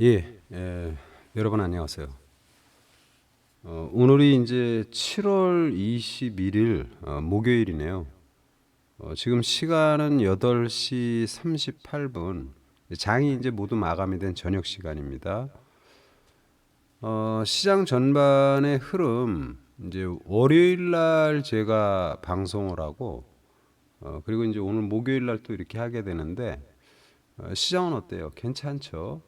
예, 예, 여러분 안녕하세요. 어, 오늘이 이제 7월 21일 어, 목요일이네요. 어, 지금 시간은 8시 38분. 장이 이제 모두 마감이 된 저녁 시간입니다. 어, 시장 전반의 흐름 이제 월요일 날 제가 방송을 하고 어, 그리고 이제 오늘 목요일 날 또 이렇게 하게 되는데 어, 시장은 어때요? 괜찮죠?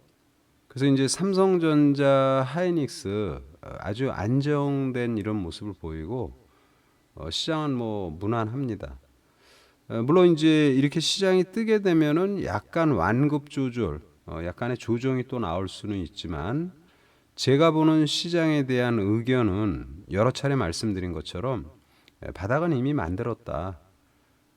그래서 이제 삼성전자, 하이닉스 어, 아주 안정된 이런 모습을 보이고 어, 시장은 뭐 무난합니다. 어, 물론 이제 이렇게 시장이 뜨게 되면은 약간 완급 조절, 어, 약간의 조정이 또 나올 수는 있지만 제가 보는 시장에 대한 의견은 여러 차례 말씀드린 것처럼 에, 바닥은 이미 만들었다.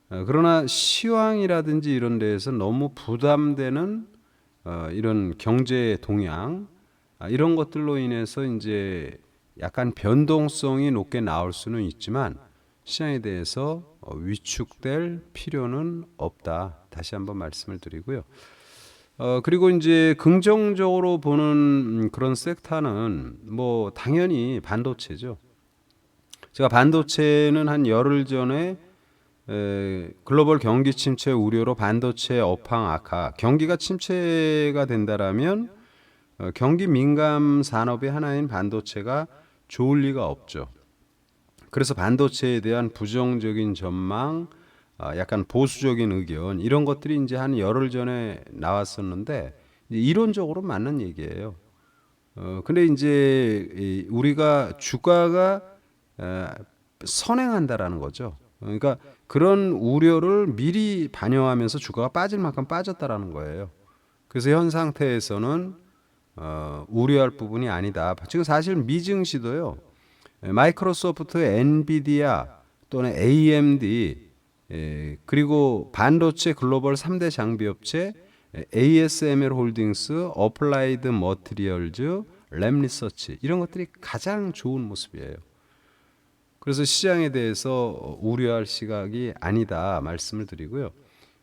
어, 그러나 시황이라든지 이런 데에서 너무 부담되는 어, 이런 경제 동향 아, 이런 것들로 인해서 이제 약간 변동성이 높게 나올 수는 있지만 시장에 대해서 어, 위축될 필요는 없다. 다시 한번 말씀을 드리고요. 어, 그리고 이제 긍정적으로 보는 음, 그런 섹터는 뭐 당연히 반도체죠. 제가 반도체는 한 열흘 전에 에, 글로벌 경기 침체 우려로 반도체 업황 악화, 경기가 침체가 된다라면 어, 경기 민감 산업의 하나인 반도체가 좋을 리가 없죠. 그래서 반도체에 대한 부정적인 전망, 아, 약간 보수적인 의견 이런 것들이 이제 한 열흘 전에 나왔었는데 이론적으로 맞는 얘기예요. 어, 근데 이제 이 우리가 주가가 에, 선행한다라는 거죠. 그러니까 그런 우려를 미리 반영하면서 주가가 빠질 만큼 빠졌다라는 거예요. 그래서 현 상태에서는 어, 우려할 부분이 아니다. 지금 사실 미증시도요. 마이크로소프트, 엔비디아 또는 AMD 에, 그리고 반도체 글로벌 3대 장비 업체 에, ASML 홀딩스, 어플라이드 머티리얼즈, 램리서치 이런 것들이 가장 좋은 모습이에요. 그래서 시장에 대해서 우려할 시각이 아니다 말씀을 드리고요.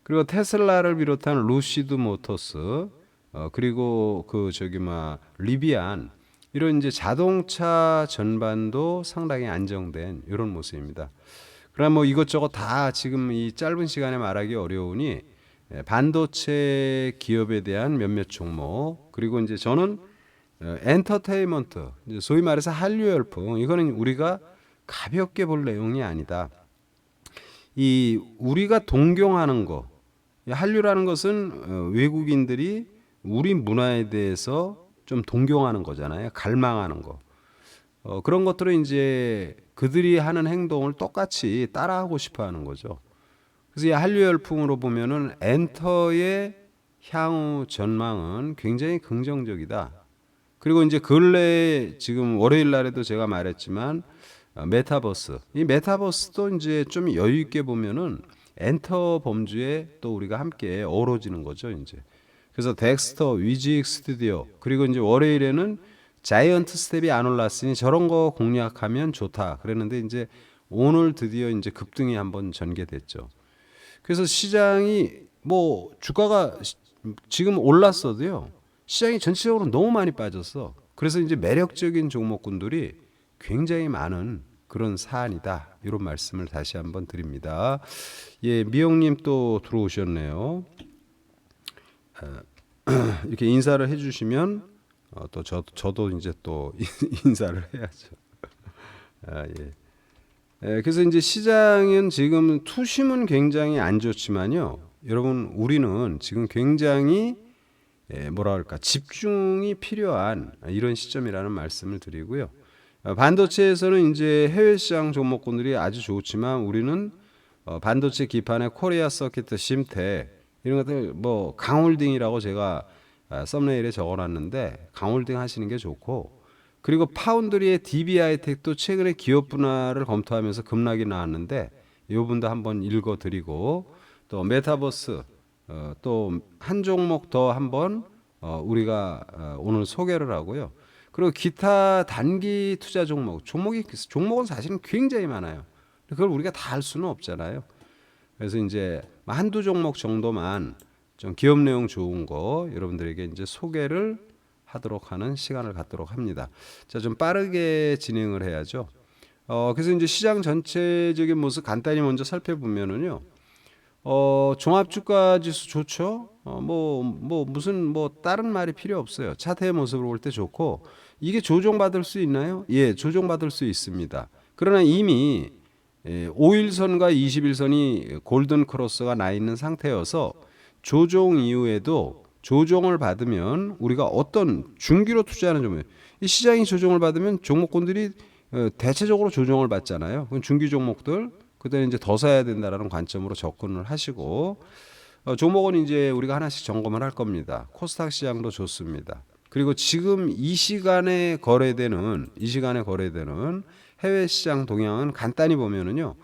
그리고 테슬라를 비롯한 루시드 모터스 어, 그리고 그 저기 막 리비안 이런 이제 자동차 전반도 상당히 안정된 이런 모습입니다. 그러나 뭐 이것저것 다 지금 이 짧은 시간에 말하기 어려우니 예, 반도체 기업에 대한 몇몇 종목 그리고 이제 저는 어, 엔터테인먼트 소위 말해서 한류 열풍 이거는 우리가 가볍게 볼 내용이 아니다. 이 우리가 동경하는 거 한류라는 것은 어, 외국인들이 우리 문화에 대해서 좀 동경하는 거잖아요. 갈망하는 거. 어, 그런 것들은 이제 그들이 하는 행동을 똑같이 따라하고 싶어 하는 거죠. 그래서 이 한류 열풍으로 보면은 엔터의 향후 전망은 굉장히 긍정적이다. 그리고 이제 근래 지금 월요일 날에도 제가 말했지만 어, 메타버스. 이 메타버스도 이제 좀 여유 있게 보면은 엔터 범주에 또 우리가 함께 어우러지는 거죠 이제. 그래서 덱스터 위직 스튜디오 그리고 이제 월요일에는 자이언트 스텝이 안 올랐으니 저런 거 공략하면 좋다 그랬는데 이제 오늘 드디어 이제 급등이 한번 전개됐죠. 그래서 시장이 뭐 주가가 시- 지금 올랐어도요 시장이 전체적으로 너무 많이 빠졌어. 그래서 이제 매력적인 종목군들이 굉장히 많은 그런 사안이다. 이런 말씀을 다시 한번 드립니다. 예, 미영님 또 들어오셨네요. 어, 이렇게 인사를 해주시면 어, 또 저, 저도 이제 또 인사를 해야죠. 아, 예. 예, 그래서 이제 시장은 지금 투심은 굉장히 안 좋지만요. 여러분 우리는 지금 굉장히 예, 뭐라 할까 집중이 필요한 이런 시점이라는 말씀을 드리고요. 어, 반도체에서는 이제 해외 시장 종목군들이 아주 좋지만 우리는 어, 반도체 기판의 코리아 서킷 심텍 이런 것들 뭐 강홀딩이라고 제가 아, 썸네일에 적어놨는데 강홀딩 하시는 게 좋고 그리고 파운드리의 DB하이텍도 최근에 기업 분할을 검토하면서 급락이 나왔는데 이 부분도 한번 읽어드리고 또 메타버스 어, 또 한 종목 더 한번 어, 우리가 어, 오늘 소개를 하고요. 그리고 기타 단기 투자 종목 종목이 종목은 사실은 굉장히 많아요. 그걸 우리가 다 할 수는 없잖아요. 그래서 이제 한두 종목 정도만 좀 기업 내용 좋은 거 여러분들에게 이제 소개를 하도록 하는 시간을 갖도록 합니다. 자, 좀 빠르게 진행을 해야죠. 어, 그래서 이제 시장 전체적인 모습 간단히 먼저 살펴보면은요. 어, 종합 주가 지수 좋죠. 어, 뭐, 뭐, 무슨, 뭐, 다른 말이 필요 없어요. 차트의 모습을 볼 때 좋고, 이게 조정받을 수 있나요? 예, 조정받을 수 있습니다. 그러나 이미 예, 5일선과 21선이 골든 크로스가 나 있는 상태여서 조정 이후에도 조정을 받으면 우리가 어떤 중기로 투자하는 종목, 이 시장이 조정을 받으면 종목군들이 어, 대체적으로 조정을 받잖아요. 그건 중기 종목들 그때 이제 더 사야 된다라는 관점으로 접근을 하시고 어, 종목은 이제 우리가 하나씩 점검을 할 겁니다. 코스닥 시장도 좋습니다. 그리고 지금 이 시간에 거래되는 이 시간에 거래되는 해외 시장 동향은 간단히 보면은요.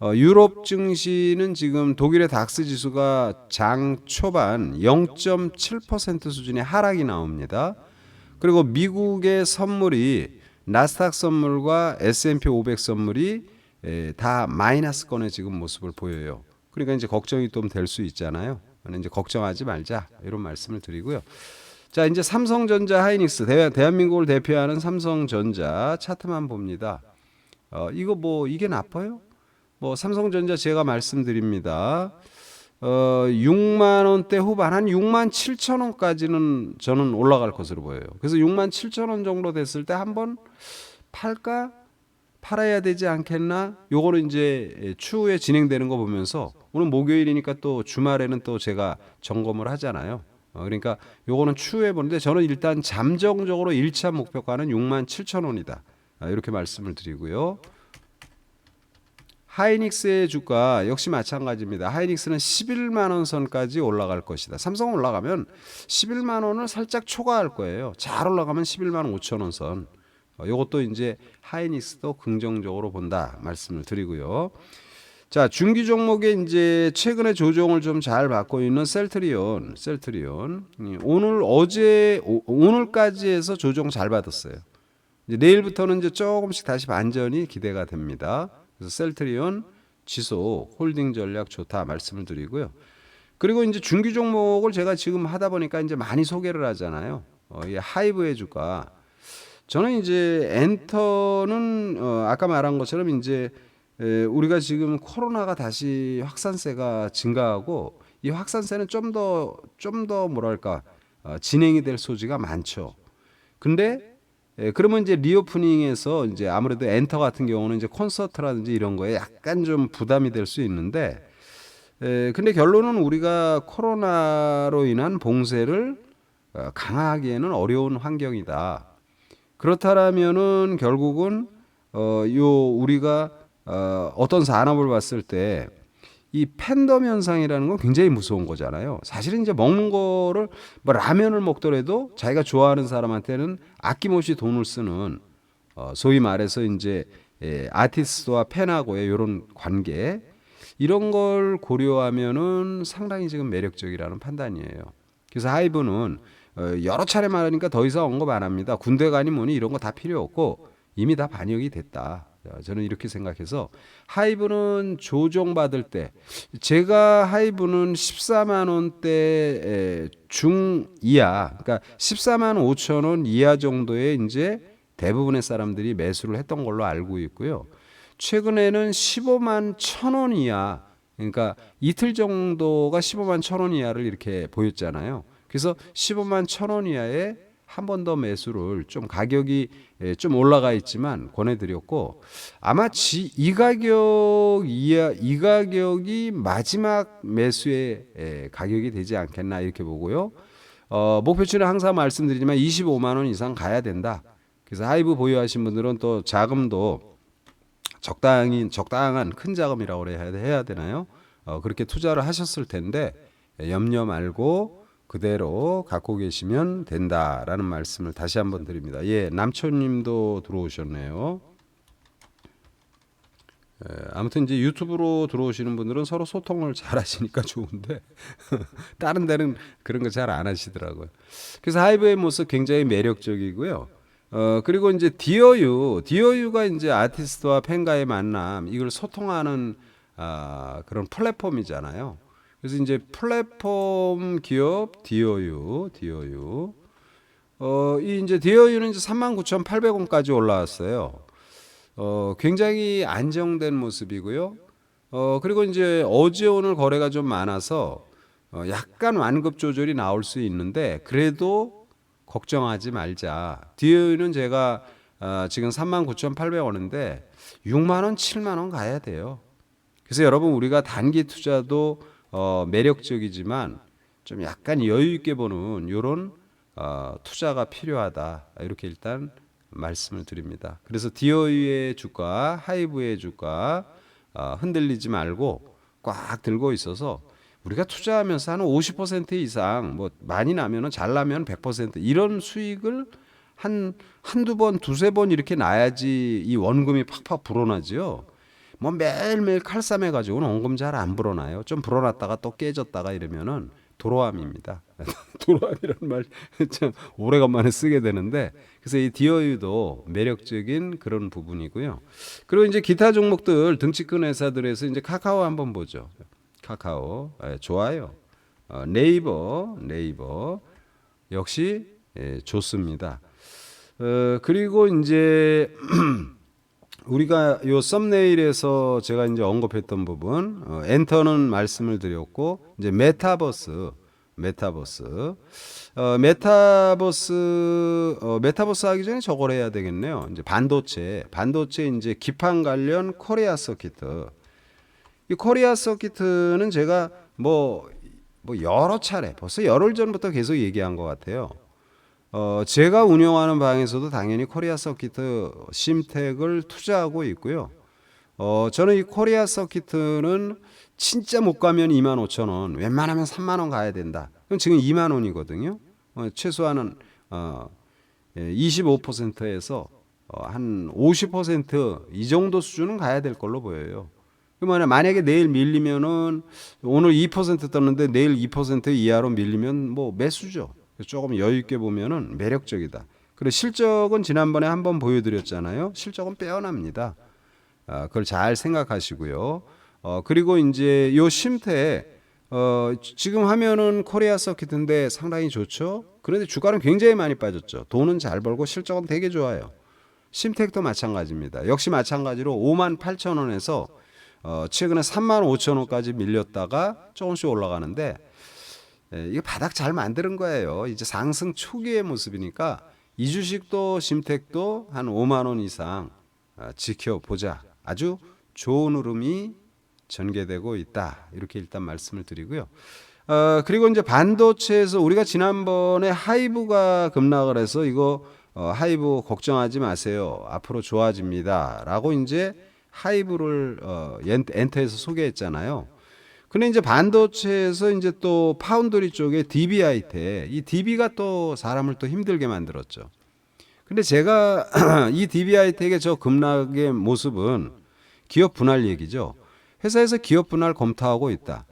어, 유럽 증시는 지금 독일의 닥스 지수가 장 초반 0.7% 수준의 하락이 나옵니다. 그리고 미국의 선물이 나스닥 선물과 S&P 500 선물이 에, 다 마이너스권의 지금 모습을 보여요. 그러니까 이제 걱정이 좀 될 수 있잖아요. 이제 걱정하지 말자 이런 말씀을 드리고요. 자 이제 삼성전자 하이닉스 대, 대한 민국을 대표하는 삼성전자 차트만 봅니다. 어, 이거 뭐 이게 나빠요? 뭐 삼성전자 제가 말씀드립니다. 어, 6만 원대 후반 한 6만 7천 원까지는 저는 올라갈 것으로 보여요. 그래서 6만 7천 원 정도 됐을 때 한번 팔까 팔아야 되지 않겠나? 요거는 이제 추후에 진행되는 거 보면서 오늘 목요일이니까 또 주말에는 또 제가 점검을 하잖아요. 어, 그러니까 요거는 추후에 보는데 저는 일단 잠정적으로 1차 목표가는 6만 7천 원이다. 아, 이렇게 말씀을 드리고요. 하이닉스의 주가 역시 마찬가지입니다. 하이닉스는 11만 원 선까지 올라갈 것이다. 삼성 올라가면 11만 원을 살짝 초과할 거예요. 잘 올라가면 11만 5천 원 선. 어, 요것도 이제 하이닉스도 긍정적으로 본다 말씀을 드리고요. 자, 중기 종목에 이제 최근에 조정을 좀 잘 받고 있는 셀트리온, 셀트리온. 음, 오늘 어제 오, 오늘까지 해서 조정 잘 받았어요. 이제 내일부터는 이제 조금씩 다시 반전이 기대가 됩니다. 그래서 셀트리온 지속 홀딩 전략 좋다 말씀을 드리고요. 그리고 이제 중기 종목을 제가 지금 하다 보니까 이제 많이 소개를 하잖아요. 어, 이 하이브의 주가 저는 이제 엔터는 어, 아까 말한 것처럼 이제 에, 우리가 지금 코로나가 다시 확산세가 증가하고 이 확산세는 좀 더 좀 더 뭐랄까 어, 진행이 될 소지가 많죠. 근데 예, 그러면 이제 리오프닝에서 이제 아무래도 엔터 같은 경우는 이제 콘서트라든지 이런 거에 약간 좀 부담이 될 수 있는데, 에, 근데 결론은 우리가 코로나로 인한 봉쇄를 어, 강화하기에는 어려운 환경이다. 그렇다라면은 결국은 어, 요 우리가 어, 어떤 산업을 봤을 때 이 팬덤 현상이라는 건 굉장히 무서운 거잖아요. 사실은 이제 먹는 거를 뭐 라면을 먹더라도 자기가 좋아하는 사람한테는 아낌없이 돈을 쓰는 어, 소위 말해서 이제 예, 아티스트와 팬하고의 이런 관계 이런 걸 고려하면은 상당히 지금 매력적이라는 판단이에요. 그래서 하이브는 어, 여러 차례 말하니까 더 이상 언급 안 합니다. 군대 가니 뭐니 이런 거 다 필요 없고 이미 다 반영이 됐다. 자, 저는 이렇게 생각해서 하이브는 조정받을 때 제가 하이브는 14만 원대 중 이하 그러니까 14만 5천 원 이하 정도의 이제 대부분의 사람들이 매수를 했던 걸로 알고 있고요. 최근에는 15만 천원 이하 그러니까 이틀 정도가 15만 천원 이하를 이렇게 보였잖아요. 그래서 15만 천원 이하에 한 번 더 매수를 좀 가격이 예, 좀 올라가 있지만 권해드렸고 아마 지, 이 가격 이하, 이 가격이 마지막 매수의 예, 가격이 되지 않겠나 이렇게 보고요. 어, 목표치는 항상 말씀드리지만 25만 원 이상 가야 된다. 그래서 하이브 보유하신 분들은 또 자금도 적당히 적당한 큰 자금이라고 해야, 해야 되나요? 어, 그렇게 투자를 하셨을 텐데 예, 염려 말고 그대로 갖고 계시면 된다라는 말씀을 다시 한번 드립니다. 예, 남초님도 들어오셨네요. 예, 아무튼 이제 유튜브로 들어오시는 분들은 서로 소통을 잘 하시니까 좋은데 다른 데는 그런 거 잘 안 하시더라고요. 그래서 하이브의 모습 굉장히 매력적이고요. 어 그리고 이제 디어유, 디어유가 이제 아티스트와 팬과의 만남 이걸 소통하는 아 그런 플랫폼이잖아요. 그래서 이제 플랫폼 기업 디어유, 디어유. 어, 이 이제 디어유는 이제 39,800원까지 올라왔어요. 어, 굉장히 안정된 모습이고요. 어, 그리고 이제 어제 오늘 거래가 좀 많아서 어, 약간 완급 조절이 나올 수 있는데 그래도 걱정하지 말자. 디어유는 제가 어, 지금 39,800원인데 6만 원, 7만 원 가야 돼요. 그래서 여러분 우리가 단기 투자도 어, 매력적이지만 좀 약간 여유 있게 보는 이런 어, 투자가 필요하다 이렇게 일단 말씀을 드립니다. 그래서 디어유의 주가, 하이브의 주가 어, 흔들리지 말고 꽉 들고 있어서 우리가 투자하면서 한 50% 이상 뭐 많이 나면은 잘 나면 100% 이런 수익을 한 한두 번, 두세 번 이렇게 나야지 이 원금이 팍팍 불어나지요. 뭐 매일매일 칼싸매 가지고는 원금 잘 안 불어나요. 좀 불어났다가 또 깨졌다가 이러면은 도로암입니다. 도로암이라는 말참 오래간만에 쓰게 되는데 그래서 이 디어유도 매력적인 그런 부분이고요. 그리고 이제 기타 종목들 등치 큰 회사들에서 이제 카카오 한번 보죠. 카카오 예, 좋아요. 어, 네이버 네이버 역시 예, 좋습니다. 어, 그리고 이제 우리가 요 썸네일에서 제가 이제 언급했던 부분 어, 엔터는 말씀을 드렸고 이제 메타버스 메타버스 어, 메타버스 어, 메타버스 하기 전에 저걸 해야 되겠네요. 이제 반도체 반도체 이제 기판 관련 코리아 서키트 이 코리아 서키트는 제가 뭐, 뭐 여러 차례 벌써 열흘 전부터 계속 얘기한 것 같아요. 어, 제가 운영하는 방에서도 당연히 코리아 서키트 심텍을 투자하고 있고요. 어, 저는 이 코리아 서키트는 진짜 못 가면 2만 5천 원, 웬만하면 3만 원 가야 된다. 그럼 지금 2만 원이거든요. 어, 최소한은 어, 25%에서 어, 한 50%이 정도 수준은 가야 될 걸로 보여요. 그러면 만약에 내일 밀리면은 오늘 2% 떴는데 내일 2% 이하로 밀리면 뭐 매수죠. 조금 여유 있게 보면은 매력적이다. 그리고 실적은 지난번에 한번 보여드렸잖아요. 실적은 빼어납니다. 아, 그걸 잘 생각하시고요. 어, 그리고 이제 요 쉼태 어, 지금 하면은 코리아 서킷인데 상당히 좋죠. 그런데 주가는 굉장히 많이 빠졌죠. 돈은 잘 벌고 실적은 되게 좋아요. 심텍도 마찬가지입니다. 역시 마찬가지로 5만 8천 원에서 어, 최근에 3만 5천 원까지 밀렸다가 조금씩 올라가는데 예, 이게 바닥 잘 만드는 거예요. 이제 상승 초기의 모습이니까 이 주식도 심택도 한 5만 원 이상 아, 지켜보자. 아주 좋은 흐름이 전개되고 있다. 이렇게 일단 말씀을 드리고요. 어, 그리고 이제 반도체에서 우리가 지난번에 하이브가 급락을 해서 이거 어, 하이브 걱정하지 마세요. 앞으로 좋아집니다 라고 이제 하이브를 어, 엔- 엔터에서 소개했잖아요. 근데 이제 반도체에서 이제 또 파운드리 쪽에 DBI 테, 이 DB가 또 사람을 또 힘들게 만들었죠. 근데 제가 이 DBI 텍의 저 급락의 모습은 기업 분할 얘기죠. 회사에서 기업 분할 검토하고 있다.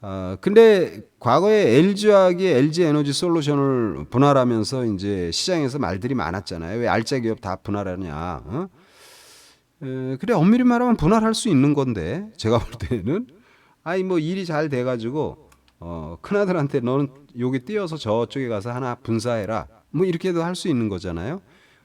아, 근데 과거에 LG화학이 LG 에너지 솔루션을 분할하면서 이제 시장에서 말들이 많았잖아요. 왜 알짜 기업 다 분할하냐? 어? 에, 그래 엄밀히 말하면 분할할 수 있는 건데 제가 볼 때는 아이 뭐 일이 잘 돼가지고 어, 큰아들한테 너는 여기 뛰어서 저쪽에 가서 하나 분사해라 뭐 이렇게도 할 수 있는 거잖아요.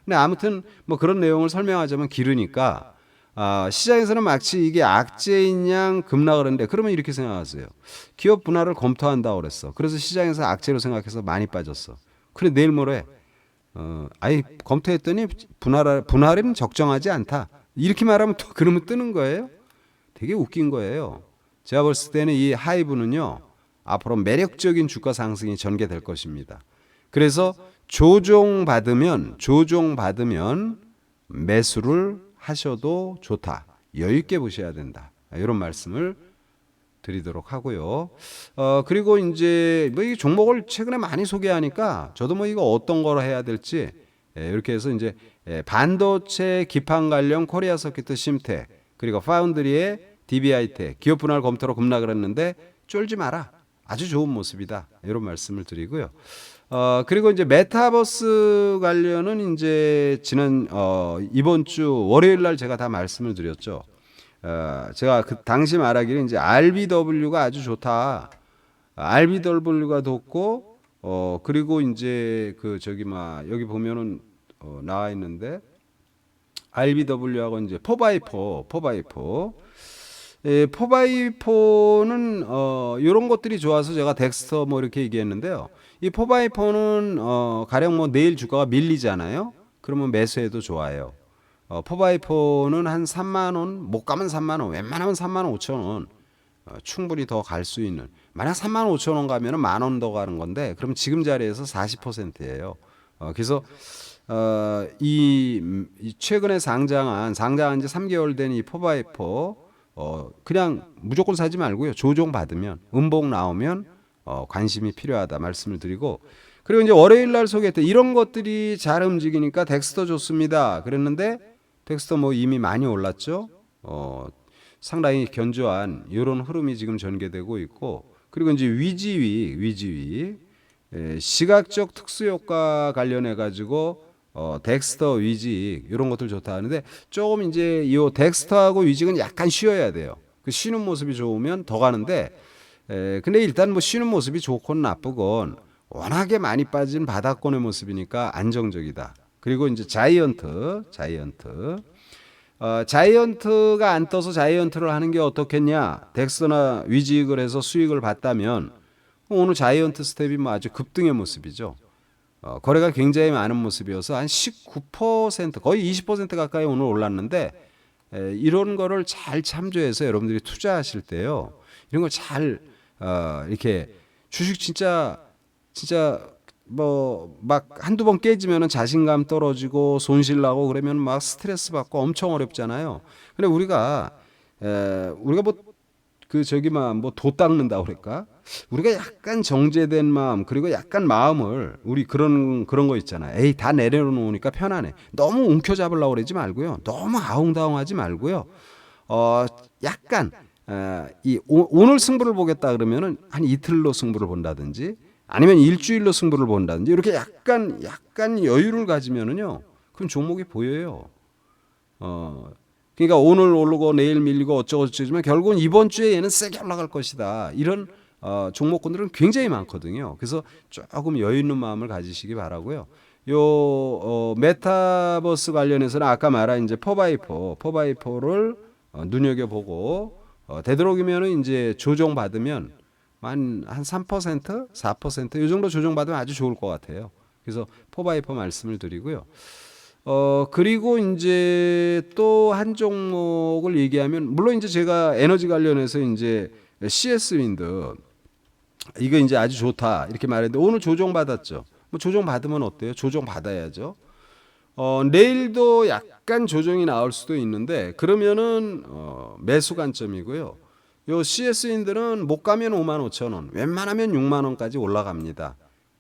근데 아무튼 뭐 그런 내용을 설명하자면 길으니까 아, 시장에서는 마치 이게 악재인 양 급락을 했는데 그러면 이렇게 생각하세요. 기업 분할을 검토한다고 그랬어. 그래서 시장에서 악재로 생각해서 많이 빠졌어. 그래 내일 모레 어, 아예 검토했더니 분할 분할은 적정하지 않다. 이렇게 말하면 또 그러면 뜨는 거예요. 되게 웃긴 거예요. 제가 봤을 때는 이 하이브는요 앞으로 매력적인 주가 상승이 전개될 것입니다. 그래서 조종 받으면 조종 받으면 매수를 하셔도 좋다. 여유 있게 보셔야 된다. 이런 말씀을 드리도록 하고요. 어 그리고 이제 뭐 이 종목을 최근에 많이 소개하니까 저도 뭐 이거 어떤 거로 해야 될지 예, 이렇게 해서 이제 예, 반도체 기판 관련 코리아 서키트 심텍 그리고 파운드리의 DBI텍 기업 분할 검토로 급락을 했는데 쫄지 마라. 아주 좋은 모습이다. 이런 말씀을 드리고요. 어, 그리고 이제 메타버스 관련은 이제 지난 어, 이번 주 월요일 날 제가 다 말씀을 드렸죠. 어, 제가 그 당시 말하기를 이제 RBW가 아주 좋다. RBW가 좋고 어 그리고 이제 그 저기 막 여기 보면은 어, 나와 있는데 RBW하고 이제 4x4, 4x4. 예, 4x4는 어 요런 것들이 좋아서 제가 덱스터 뭐 이렇게 얘기했는데요. 이 4x4는 어 가령 뭐 내일 주가가 밀리잖아요. 그러면 매수해도 좋아요. 어 4x4는 한 3만 원, 못 가면 3만 원, 웬만하면 3만 5천 원. 어, 충분히 더 갈 수 있는. 만약 3만 5천 원 가면은 만 원 더 가는 건데 그럼 지금 자리에서 40%예요. 어 그래서 어, 이, 음, 이 최근에 상장한 상장한 지 3개월 된 이 포바이퍼 어, 그냥 무조건 사지 말고요. 조정 받으면 음봉 나오면 어, 관심이 필요하다 말씀을 드리고 그리고 이제 월요일 날 소개했던 이런 것들이 잘 움직이니까 덱스터 좋습니다. 그랬는데 덱스터 뭐 이미 많이 올랐죠. 어, 상당히 견조한 이런 흐름이 지금 전개되고 있고 그리고 이제 위지위 위지위 에, 시각적 특수 효과 관련해 가지고 어, 덱스터 위직 이런 것들 좋다 하는데 조금 이제 이 덱스터하고 위직은 약간 쉬어야 돼요. 그 쉬는 모습이 좋으면 더 가는데 에, 근데 일단 뭐 쉬는 모습이 좋건 나쁘건 워낙에 많이 빠진 바닥권의 모습이니까 안정적이다. 그리고 이제 자이언트, 자이언트. 어, 자이언트가 안 떠서 자이언트를 하는 게 어떻겠냐? 덱스나 위직을 해서 수익을 봤다면 오늘 자이언트 스텝이 뭐 아주 급등의 모습이죠. 어, 거래가 굉장히 많은 모습이어서 한 19% 거의 20% 가까이 오늘 올랐는데 에, 이런 거를 잘 참조해서 여러분들이 투자하실 때요 이런 걸잘 어, 이렇게 주식 진짜 진짜 뭐 막 한두 번 깨지면은 자신감 떨어지고 손실 나고 그러면 막 스트레스 받고 엄청 어렵잖아요. 근데 우리가 에, 우리가 뭐 그 저기 만 뭐 도 닦는다 그럴까? 우리가 약간 정제된 마음 그리고 약간 마음을 우리 그런 그런 거 있잖아. 에이 다 내려놓으니까 편하네. 너무 움켜잡으려고 그러지 말고요. 너무 아웅다웅하지 말고요. 어 약간 어, 이 오, 오늘 승부를 보겠다 그러면은 한 이틀로 승부를 본다든지 아니면 일주일로 승부를 본다든지 이렇게 약간 약간 여유를 가지면은요. 그럼 종목이 보여요. 어 그러니까 오늘 오르고 내일 밀리고 어쩌고 저쩌지만 결국은 이번 주에 얘는 세게 올라갈 것이다. 이런 어, 종목군들은 굉장히 많거든요. 그래서 조금 여유 있는 마음을 가지시기 바라고요. 요 어, 메타버스 관련해서는 아까 말한 이제 포바이포, 포바이포를 어, 눈여겨보고 어, 되도록이면은 이제 조정 받으면 한한 3%, 4%이 정도 조정 받으면 아주 좋을 것 같아요. 그래서 포바이포 말씀을 드리고요. 어 그리고 이제 또 한 종목을 얘기하면 물론 이제 제가 에너지 관련해서 이제 CS 윈드 이거 이제 아주 좋다 이렇게 말했는데 오늘 조정 받았죠. 뭐 조정 받으면 어때요? 조정 받아야죠. 어 내일도 약간 조정이 나올 수도 있는데 그러면은 어 매수 관점이고요. 요 CS 윈드는 못 가면 5만 5천 원, 웬만하면 6만 원까지 올라갑니다.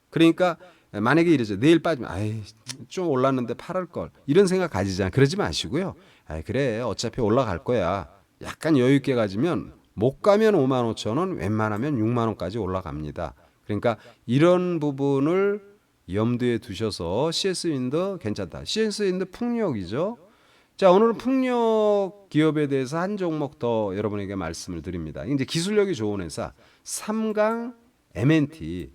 그러니까 만약에 이러죠. 내일 빠지면 아이 좀 올랐는데 팔을 걸 이런 생각 가지잖아. 그러지 마시고요. 아 그래 어차피 올라갈 거야. 약간 여유 있게 가지면 못 가면 5만 5천 원, 웬만하면 6만 원까지 올라갑니다. 그러니까 이런 부분을 염두에 두셔서 CS 윈드 괜찮다. CS 윈드 풍력이죠. 자 오늘은 풍력 기업에 대해서 한 종목 더 여러분에게 말씀을 드립니다. 이제 기술력이 좋은 회사 삼강 MNT.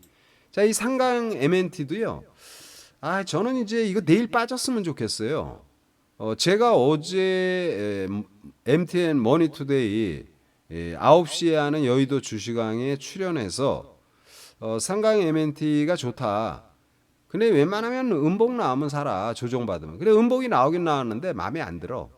자, 이 상강 MNT도요. 아, 저는 이제 이거 내일 빠졌으면 좋겠어요. 어, 제가 어제 에, MTN 머니투데이 에, 9시에 하는 여의도 주식왕에 출연해서 어, 상강 MNT가 좋다. 근데 웬만하면 음복 나오면 사라 조정받으면. 근데 음복이 나오긴 나왔는데 마음에 안 들어.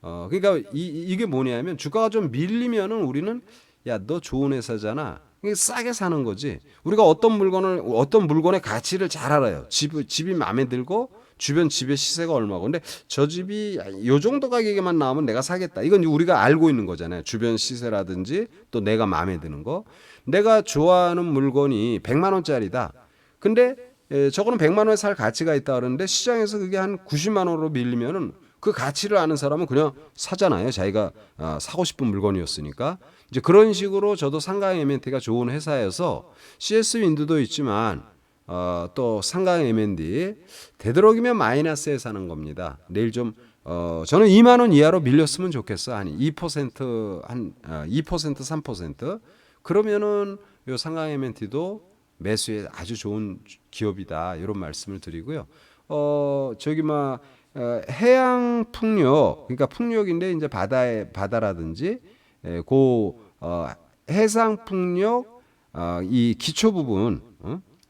어, 그러니까 이, 이게 뭐냐면 주가가 좀 밀리면은 우리는 야 너 좋은 회사잖아. 싸게 사는 거지. 우리가 어떤 물건을 어떤 물건의 가치를 잘 알아요. 집 집이 마음에 들고 주변 집의 시세가 얼마고. 근데 저 집이 요 정도 가격에만 나오면 내가 사겠다. 이건 우리가 알고 있는 거잖아요. 주변 시세라든지 또 내가 마음에 드는 거. 내가 좋아하는 물건이 100만 원짜리다. 근데 에, 저거는 100만 원에 살 가치가 있다 그러는데 시장에서 그게 한 90만 원으로 밀리면은 그 가치를 아는 사람은 그냥 사잖아요. 자기가 아, 사고 싶은 물건이었으니까. 이제 그런 식으로 저도 상강 M&T가 좋은 회사여서 CS 윈드도 있지만 어, 또 상강 M&D 되도록이면 마이너스에 사는 겁니다. 내일 좀 어, 저는 2만 원 이하로 밀렸으면 좋겠어. 한 2%한 어, 2% 3% 그러면은 요 상강 M&T도 매수에 아주 좋은 기업이다 이런 말씀을 드리고요. 어 저기 막 어, 해양 풍력 그러니까 풍력인데 이제 바다에 바다라든지 에, 고 어, 해상 풍력 어, 이 기초 부분 어?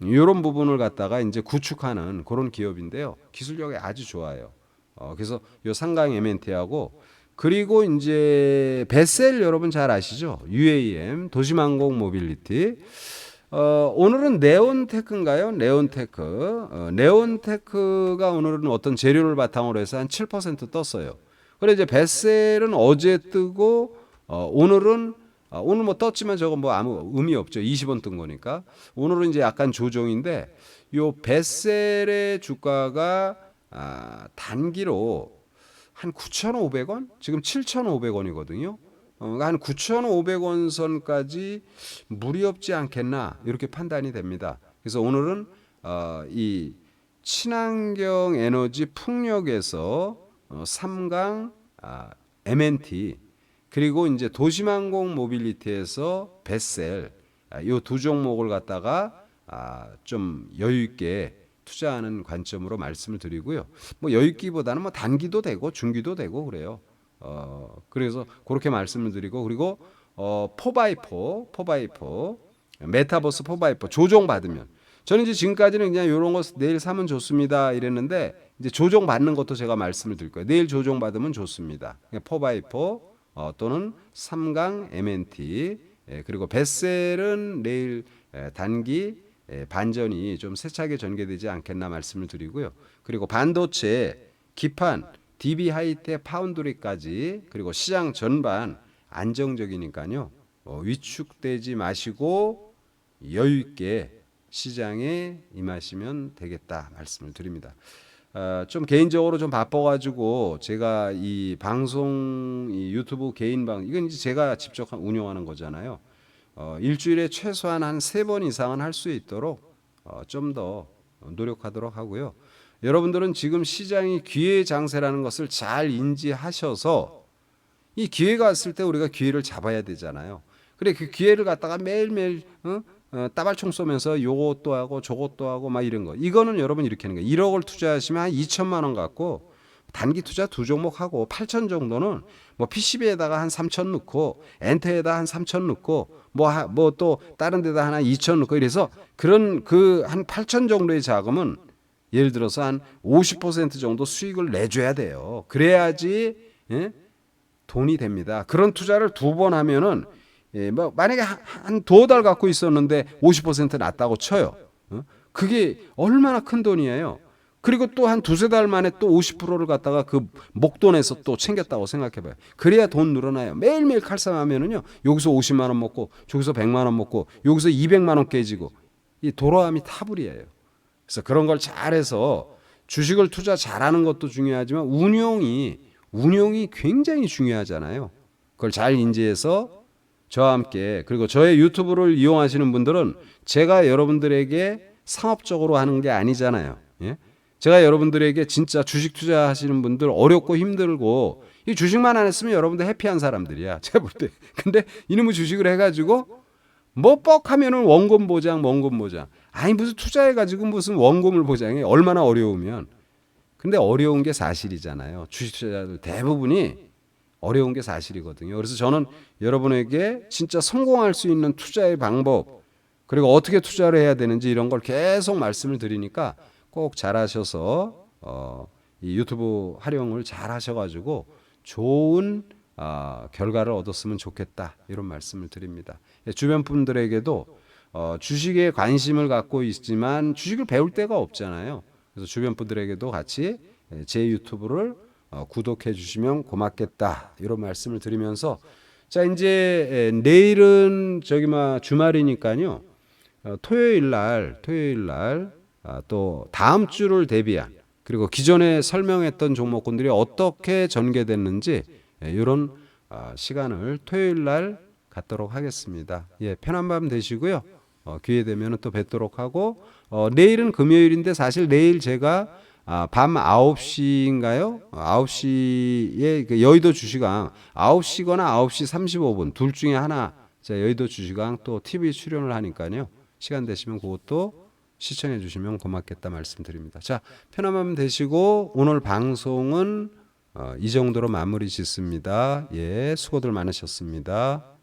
이런 부분을 갖다가 이제 구축하는 그런 기업인데요. 기술력이 아주 좋아요. 어, 그래서 요 상강 MNT하고 그리고 이제 베셀 여러분 잘 아시죠? UAM 도시망공 모빌리티. 어, 오늘은 네온테크인가요? 네온테크. 어, 네온테크가 오늘은 어떤 재료를 바탕으로 해서 한 7% 떴어요. 그래 이제 베셀은 어제 뜨고 어, 오늘은 아, 오늘 뭐 떴지만 저거 뭐 아무 의미 없죠. 20원 뜬 거니까. 오늘은 이제 약간 조정인데 요 베셀의 주가가 아, 단기로 한 9,500원? 지금 7,500원이거든요. 어, 한 9,500원 선까지 무리 없지 않겠나 이렇게 판단이 됩니다. 그래서 오늘은 어, 이 친환경 에너지 풍력에서 어, 삼강 아, MNT 그리고 이제 도시망공 모빌리티에서 베셀 아, 이두 종목을 갖다가 아, 좀 여유 있게 투자하는 관점으로 말씀을 드리고요. 뭐 여유 있기보다는 뭐 단기도 되고 중기도 되고 그래요. 어, 그래서 그렇게 말씀을 드리고 그리고 어, 포바이포 포바이포 메타버스 포바이포 조정 받으면 저는 이제 지금까지는 그냥 이런 거 내일 사면 좋습니다 이랬는데 이제 조정 받는 것도 제가 말씀을 드릴 거예요. 내일 조정 받으면 좋습니다. 포바이포 어, 또는 삼강 MNT 예, 그리고 베셀은 내일 에, 단기 에, 반전이 좀 세차게 전개되지 않겠나 말씀을 드리고요. 그리고 반도체, 기판, DB 하이텍, 파운드리까지 그리고 시장 전반 안정적이니까요. 어, 위축되지 마시고 여유 있게 시장에 임하시면 되겠다 말씀을 드립니다. 어, 좀 개인적으로 좀 바빠가지고 제가 이 방송 이 유튜브 개인 방 이건 이제 제가 직접 운영하는 거잖아요. 어, 일주일에 최소한 한 세 번 이상은 할 수 있도록 어, 좀 더 노력하도록 하고요. 여러분들은 지금 시장이 기회 장세라는 것을 잘 인지하셔서 이 기회가 왔을 때 우리가 기회를 잡아야 되잖아요. 그래 그 기회를 갖다가 매일매일 어? 어, 따발총 쏘면서 요것도 하고 저것도 하고 막 이런 거. 이거는 여러분 이렇게 하는 거예요. 1억을 투자하시면 한 2천만 원 갖고 단기 투자 두 종목 하고 8천 정도는 뭐 PCB에다가 한 3천 넣고 엔터에다 한 3천 넣고 뭐 뭐 또 다른 데다 하나 2천 넣고 이래서 그런 그 한 8천 정도의 자금은 예를 들어서 한 50% 정도 수익을 내줘야 돼요. 그래야지 예? 돈이 됩니다. 그런 투자를 두 번 하면은 예, 뭐 만약에 한 두어 달 갖고 있었는데 50% 났다고 쳐요. 어? 그게 얼마나 큰 돈이에요. 그리고 또 한 두세 달 만에 또 50%를 갖다가 그 목돈에서 또 챙겼다고 생각해 봐요. 그래야 돈 늘어나요. 매일매일 칼싸움하면은요. 여기서 50만 원 먹고 저기서 100만 원 먹고 여기서 200만 원 깨지고 이 도로함이 타불이에요. 그래서 그런 걸 잘해서 주식을 투자 잘하는 것도 중요하지만 운용이 운용이 굉장히 중요하잖아요. 그걸 잘 인지해서 저와 함께 그리고 저의 유튜브를 이용하시는 분들은 제가 여러분들에게 상업적으로 하는 게 아니잖아요. 예? 제가 여러분들에게 진짜 주식 투자하시는 분들 어렵고 힘들고 이 주식만 안 했으면 여러분들 해피한 사람들이야. 제가 볼 때. 근데 이놈의 주식을 해가지고 뭐 뻑하면은 원금 보장, 원금 보장. 아니 무슨 투자해가지고 무슨 원금을 보장해? 얼마나 어려우면. 근데 어려운 게 사실이잖아요. 주식 투자자들 대부분이 어려운 게 사실이거든요. 그래서 저는 여러분에게 진짜 성공할 수 있는 투자의 방법 그리고 어떻게 투자를 해야 되는지 이런 걸 계속 말씀을 드리니까 꼭 잘하셔서 어, 이 유튜브 활용을 잘 하셔가지고 좋은 어, 결과를 얻었으면 좋겠다 이런 말씀을 드립니다. 예, 주변 분들에게도 어, 주식에 관심을 갖고 있지만 주식을 배울 데가 없잖아요. 그래서 주변 분들에게도 같이 예, 제 유튜브를 어, 구독해 주시면 고맙겠다 이런 말씀을 드리면서 자 이제 내일은 저기 막 주말이니까요 어, 토요일 날 토요일 날또 아, 다음 주를 대비한 그리고 기존에 설명했던 종목군들이 어떻게 전개됐는지 이런 아, 시간을 토요일 날 갖도록 하겠습니다. 예, 편한 밤 되시고요. 어, 기회 되면 또 뵙도록 하고 어, 내일은 금요일인데 사실 내일 제가 아, 밤 9시인가요? 9시에 그 여의도 주식왕 9시거나 9시 35분 둘 중에 하나 자, 여의도 주식왕 또 TV 출연을 하니까요. 시간 되시면 그것도 시청해 주시면 고맙겠다 말씀드립니다. 자, 편한 마음 되시고 오늘 방송은 어, 이 정도로 마무리 짓습니다. 예, 수고들 많으셨습니다.